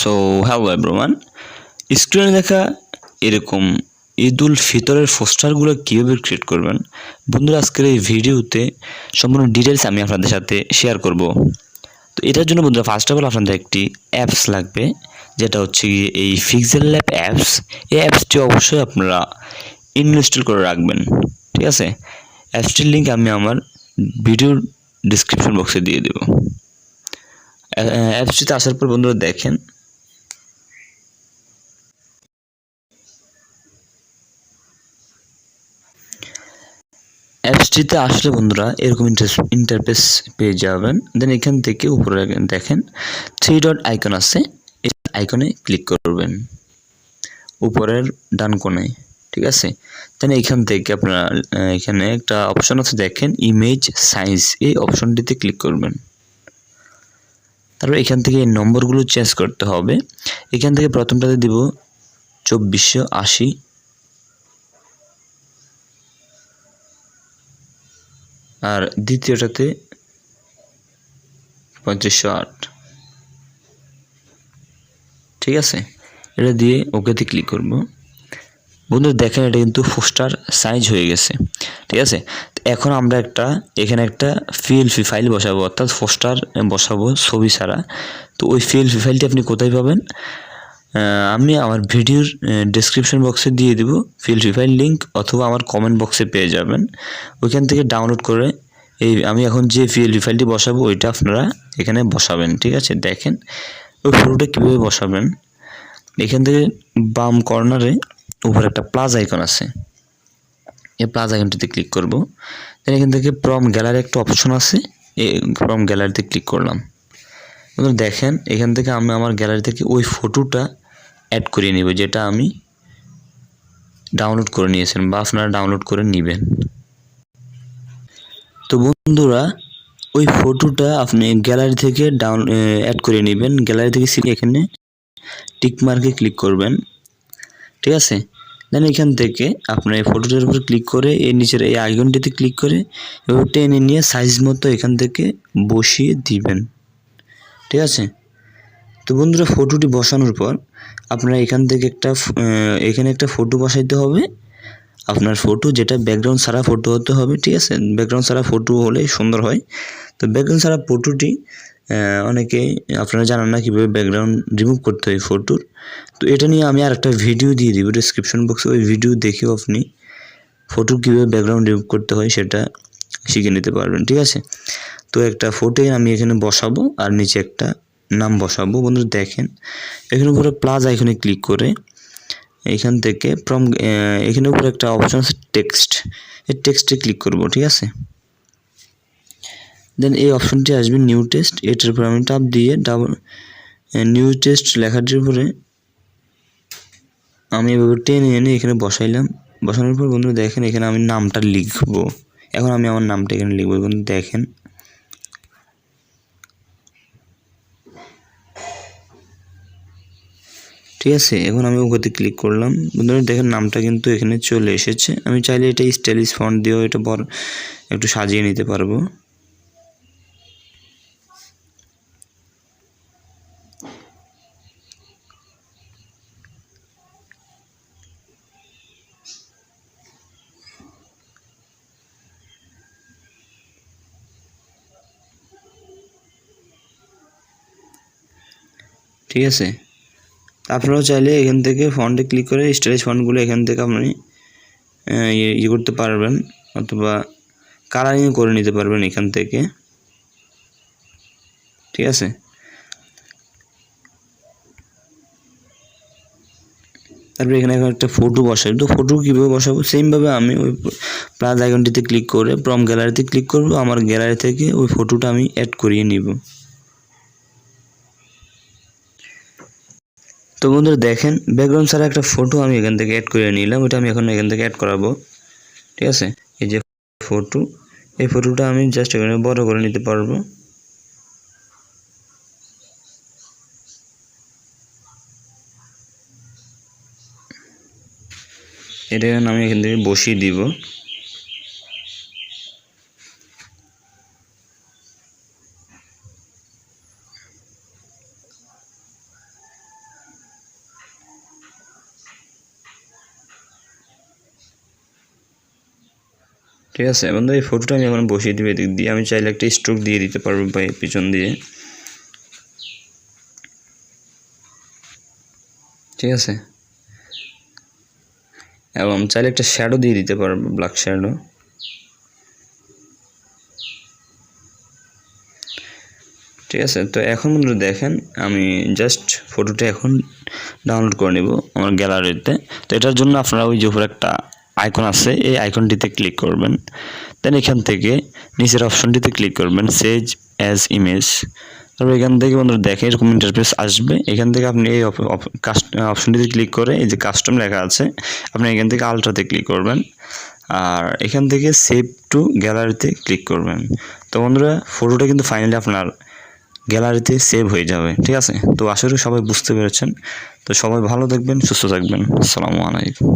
So hello everyone স্ক্রিনে দেখা এরকম ঈদ উল ফিতরের পোস্টারগুলো কীভাবে ক্রিয়েট করবেন? বন্ধুরা, আজকের এই ভিডিওতে সম্পূর্ণ ডিটেলস আমি আপনাদের সাথে শেয়ার করব। তো এটার জন্য বন্ধুরা ফার্স্ট অফ অল আপনাদের একটি অ্যাপস লাগবে, যেটা হচ্ছে গিয়ে এই ফিক্সেল ল্যাব অ্যাপস এই অ্যাপসটি অবশ্যই আপনারা ইনস্টল করে রাখবেন, ঠিক আছে? অ্যাপসটির লিঙ্ক আমি আমার ভিডিওর ডিসক্রিপশন বক্সে দিয়ে দেবো। অ্যাপসটিতে আসার পর বন্ধুরা দেখেন অ্যাপসটিতে আসলে বন্ধুরা এরকম ইন্টারফেস পেয়ে যাবেন। দেন এখান থেকে উপরে দেখেন থ্রি ডট আইকন আছে। এই আইকনে ক্লিক করবেন। উপরের ডান কোণে, ঠিক আছে? দেন এখান থেকে আপনারা এখানে একটা অপশন আছে, দেখেন ইমেজ সাইজ এই অপশনটিতে ক্লিক করবেন। তারপর এখান থেকে এই নম্বরগুলো চেঞ্জ করতে হবে। এখান থেকে প্রথমটাতে দিব চব্বিশশো আশি। আর দ্বিতীয়টাতে পঁয়ত্রিশশো আট ঠিক আছে? এটা দিয়ে ওকেতে ক্লিক করব। বন্ধু, দেখেন এটা কিন্তু পোস্টার সাইজ হয়ে গেছে। ঠিক আছে? এখন আমরা একটা, এখানে একটা ফিএলপি ফাইল বসাবো, অর্থাৎ পোস্টার বসাবো ছবি ছাড়া। তো ওই ফিএলপি ফাইলটি আপনি কোথায় পাবেন? আমি আমার ভিডিওর ডিসক্রিপশন বক্সে দিয়ে দিব। ফিএলপি ফাইল লিঙ্ক অথবা আমার কমেন্ট বক্সে পেয়ে যাবেন। ওইখান থেকে ডাউনলোড করে এই আমি এখন যে পিএলপি ফাইলটি বসাবো, ওইটা আপনারা এখানে বসাবেন, ঠিক আছে? দেখেন, ওই ফটোটা কীভাবে বসাবেন? এখান থেকে বাম কর্নারে উপরে একটা প্লাস আইকন আছে। এই প্লাস আইকনটিতে ক্লিক করব। দেন এখান থেকে প্রম গ্যালারি একটা অপশন আছে, এই প্রম গ্যালারিতে ক্লিক করলাম। দেখেন, এখান থেকে আমি আমার গ্যালারি থেকে ওই ফটোটা অ্যাড করিয়ে নিব, যেটা আমি ডাউনলোড করে নিয়েছেন বা আপনারা ডাউনলোড করে নেবেন। তো বন্ধুরা, ওই ফটোটা আপনি গ্যালারি থেকে ডাউন অ্যাড করে নেবেন। গ্যালারি থেকে এখানে টিক মার্কে ক্লিক করবেন। ঠিক আছে? দেন এখান থেকে আপনার এই ফটোটার উপর ক্লিক করে এই নিচের এই আইকনটিতে ক্লিক করে এবার টেনে নিয়ে সাইজ মতো এখান থেকে বসিয়ে দিবেন। ঠিক আছে? তো বন্ধুরা ফটোটি বসানোর পর আপনারা এখান থেকে একটা এখানে একটা ফটো বসাইতে হবে। আপনার ফটো যেটা ব্যাকগ্রাউন্ড ছাড়া ফটো হতে হবে, ঠিক আছে? ব্যাকগ্রাউন্ড ছাড়া ফটো হলেই সুন্দর হয়। তো ব্যাকগ্রাউন্ড ছাড়া ফটোটি অনেকেই আপনারা জানেন না কীভাবে ব্যাকগ্রাউন্ড রিমুভ করতে হয় ফটোর। তো এটা নিয়ে আমি আর একটা ভিডিও দিয়ে দিব ডিসক্রিপশন বক্সে ওই ভিডিও দেখেও আপনি ফটো কীভাবে ব্যাকগ্রাউন্ড রিমুভ করতে হয় সেটা শিখে নিতে পারবেন, ঠিক আছে? তো একটা ফটো আমি এখানে বসাবো আর নিচে একটা নাম বসাবো। বন্ধুরা দেখেন, এখানে উপরে প্লাস আইকনে ক্লিক করে এখান থেকে ফ্রম এখানে উপরে একটা অপশন আছে টেক্সট এই টেক্সটে ক্লিক করব, ঠিক আছে? দেন এই অপশনটি আসবে নিউ টেস্ট এটার উপর আমি টাপ দিয়ে ডাবল নিউ টেস্ট লেখাটির উপরে আমি এভাবে টেনে এনে এখানে বসাইলাম। বসানোর পর বন্ধু দেখেন, এখানে আমি নামটা লিখব। এখন আমি আমার নামটা এখানে লিখব। বন্ধু দেখেন ঠিক আছে? এখন আমি ওখানে ক্লিক করলাম। বন্ধুরা, দেখেন নামটা কিন্তু এখানে চলে এসেছে। আমি চাইলে এটা স্টাইলিশ ফন্ট দিয়েও এটা বড় একটু সাজিয়ে নিতে পারব। ঠিক আছে? আপনারাও চাইলে এখান থেকে ফন্টে ক্লিক করে স্টোরেজ ফন্টগুলো এখান থেকে আপনি ইয়ে করতে পারবেন অথবা কালারিং করে নিতে পারবেন এখান থেকে। ঠিক আছে? তারপরে এখানে এখন একটা ফটো বসাই। তো ফটো কীভাবে বসাবো? সেমভাবে আমি ওই প্লাস আইকনটিতে ক্লিক করে প্রম গ্যালারিতে ক্লিক করব, আমার গ্যালারি থেকে ওই ফটোটা আমি অ্যাড করিয়ে নিব। তো বন্ধুরা দেখেন ব্যাকগ্রাউন্ড ছাড়া একটা ফটো আমি এখান থেকে অ্যাড করে নিলাম। ওটা আমি এখন এখান থেকে অ্যাড করাবো। ঠিক আছে? এই যে ফটো এই ফটোটা আমি জাস্ট এখানে বড় করে নিতে পারব। এটা আমি এখান থেকে বসিয়ে দিব। ঠিক আছে বন্ধু এই ফটোটা আমি এখন বসিয়ে দিব এদিক দিয়ে। আমি চাইলে একটা স্ট্রোক দিয়ে দিতে পারব বা পিছন দিয়ে। ঠিক আছে? এবং চাইলে একটা শ্যাডো দিয়ে দিতে পারব ব্ল্যাক শ্যাডো ঠিক আছে, তো এখন বন্ধুরা দেখেন, আমি জাস্ট ফটোটা এখন ডাউনলোড করে নেব আমার গ্যালারিতে তো এটার জন্য আপনারা ওই যে উপরে একটা আইকন আছে, এই আইকনটিতে ক্লিক করবেন। দেন এখান থেকে নিচের অপশনটিতে ক্লিক করবেন সেজ অ্যাজ ইমেজ তারপর এখান থেকে বন্ধুরা দেখেন, এরকম ইন্টারফেস আসবে। এখান থেকে আপনি এই অপশনটিতে ক্লিক করে এই যে কাস্টম লেখা আছে, আপনি এখান থেকে আলট্রাতে ক্লিক করবেন। আর এখান থেকে সেভ টু গ্যালারিতে ক্লিক করবেন। তো বন্ধুরা ফটোটা কিন্তু ফাইনালি আপনার গ্যালারিতে সেভ হয়ে যাবে, ঠিক আছে? তো করি সবাই বুঝতে পেরেছেন। তো সবাই ভালো থাকবেন, সুস্থ থাকবেন। আসসালামু আলাইকুম।